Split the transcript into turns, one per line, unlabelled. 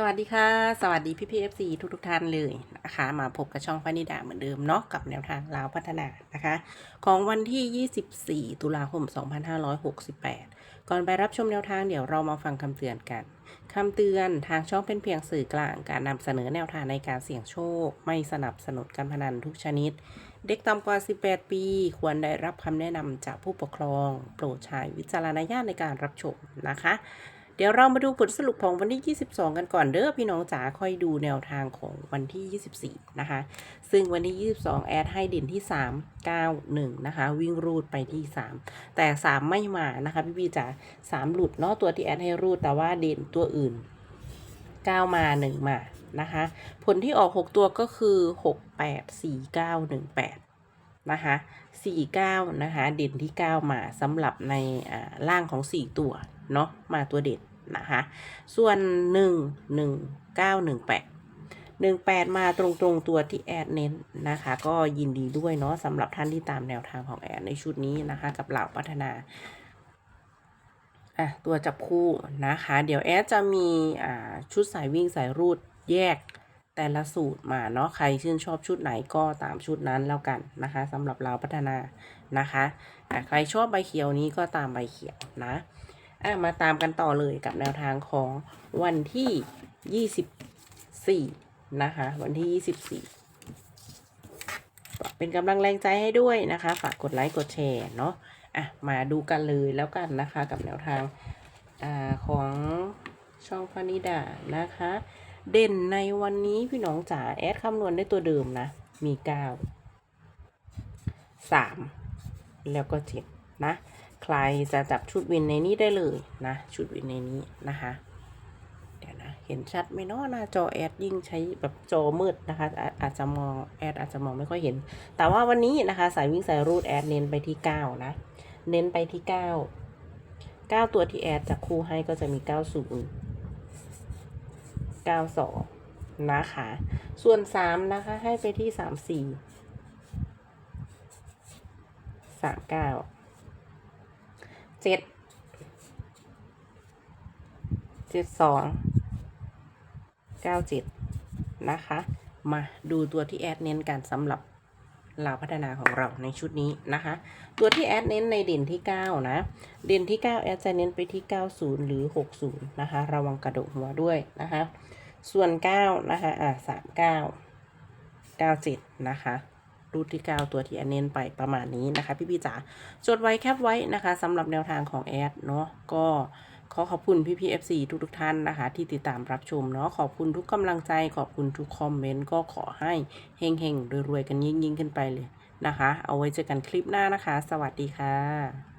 สวัสดีค่ะ สวัสดีพี่พีเอฟซีทุกทุกท่านเลยนะคะ มาพบกับช่องพนิดาเหมือนเดิมเนาะกับแนวทางลาวพัฒนานะคะ ของวันที่ 24 ตุลาคม 2568 ก่อนไปรับชมแนวทางเดี๋ยวเรามาฟังคำเตือนกันคำเตือนทางช่องเป็นเพียงสื่อกลางการนำเสนอแนวทางในการเสี่ยงโชค ไม่สนับสนุนการพนันทุกชนิด เด็กต่ำกว่า 18 ปี ควรได้รับคำแนะนำจากผู้ปกครอง โปรดใช้วิจารณญาณในการรับชมนะคะ เดี๋ยวเรามาดูผลสรุปของวันที่ 22 กันก่อนเด้อพี่น้องจ๋าค่อยดูแนวทางของวันที่ 24 นะคะ ซึ่งวันที่ 22 แอดให้เด่นที่ 3 9 1 นะคะ วิ่งรูดไปที่ 3 แต่ 3 ไม่มานะคะ พี่พี่จ๋า3 หลุดเนาะตัวที่แอดให้รูดแต่ว่าเด่นตัวอื่น 9 มา 1 มา นะคะ ผลที่ออก 6 ตัวก็คือ 6 8 4 9 1 8นะคะ49 นะคะ เด่นที่ 9 มาสำหรับในอ่าล่างของ 4 ตัว เนาะ มาตัวเด่น นะคะ ส่วน 1 1 9 1 8 18 มาตรงๆตัวที่แอดเน้นนะคะ ก็ยินดีด้วยเนาะสำหรับท่านที่ตามแนวทางของแอดในชุดนี้นะคะ กับเหล่าพัฒนาอะตัวจับคู่นะคะ เดี๋ยวแอดจะมีอ่าชุดสายวิ่งสายรูดแยกแต่ละสูตรมาเนาะใครชื่นชอบชุดไหนก็ตามชุดนั้นแล้วกันนะคะสำหรับเราพัฒนานะคะะใครชอบใบเขียวนี้ก็ตามใบเขียวนะ อะมาตามกันต่อเลยกับแนวทางของวันที่24นะคะ วันที่24เป็นกำลังแรงใจให้ด้วยนะคะ ฝากกดไลค์กดแชร์เนาะอะมาดูกันเลยแล้วกันนะคะกับแนวทางอาของช่องพนิดานะคะ เด่นในวันนี้พี่น้องจ๋าแอดคำนวณได้ตัวเดิมนะ มี9 3แล้วก็7นะ ใครจะจับชุดวินในนี้ได้เลยนะ ชุดวินในนี้นะคะเดี๋ยวนะเห็นชัดไหมเนาะหน้าจอแอดยิ่งใช้แบบจอมืดนะคะอาอาจจะมองแอดอาจจะมองไม่ค่อยเห็น แต่ว่าวันนี้นะคะ สายวิ่งสายรูดแอดเน้นไปที่ 9 นะ เน้นไปที่ 9 9 ตัวที่แอดจะคู่ให้ก็จะมี 90 92 นะคะ ส่วน 3 นะคะให้ไปที่ 34 39 7 72 97นะคะ มาดูตัวที่แอดเน้นกันสำหรับเราพัฒนาของเราในชุดนี้นะคะ ตัวที่แอดเน้นในเด่นที่ 9 นะ เด่นที่ 9 แอดจะเน้นไปที่ 90 หรือ 60 นะคะ ระวังกระดกหัวด้วยนะคะ ส่วน 9 นะคะ อะ39 97 นะคะ รูทที่ 9 ตัวที่แอนเน้นไปประมาณนี้นะคะ พี่พี่จ๋าจดไว้แคปไว้นะคะสำหรับแนวทางของแอดเนาะก็ขอขอบคุณพี่พี FC ทุกทุกท่านนะคะ ที่ติดตามรับชมเนาะขอบคุณทุกกำลังใจ ขอบคุณทุกคอมเมนต์ก็ขอให้เฮงๆรวยๆกันยิ่งๆขึ้นไปเลยนะคะ เอาไว้เจอกันคลิปหน้านะคะ สวัสดีค่ะ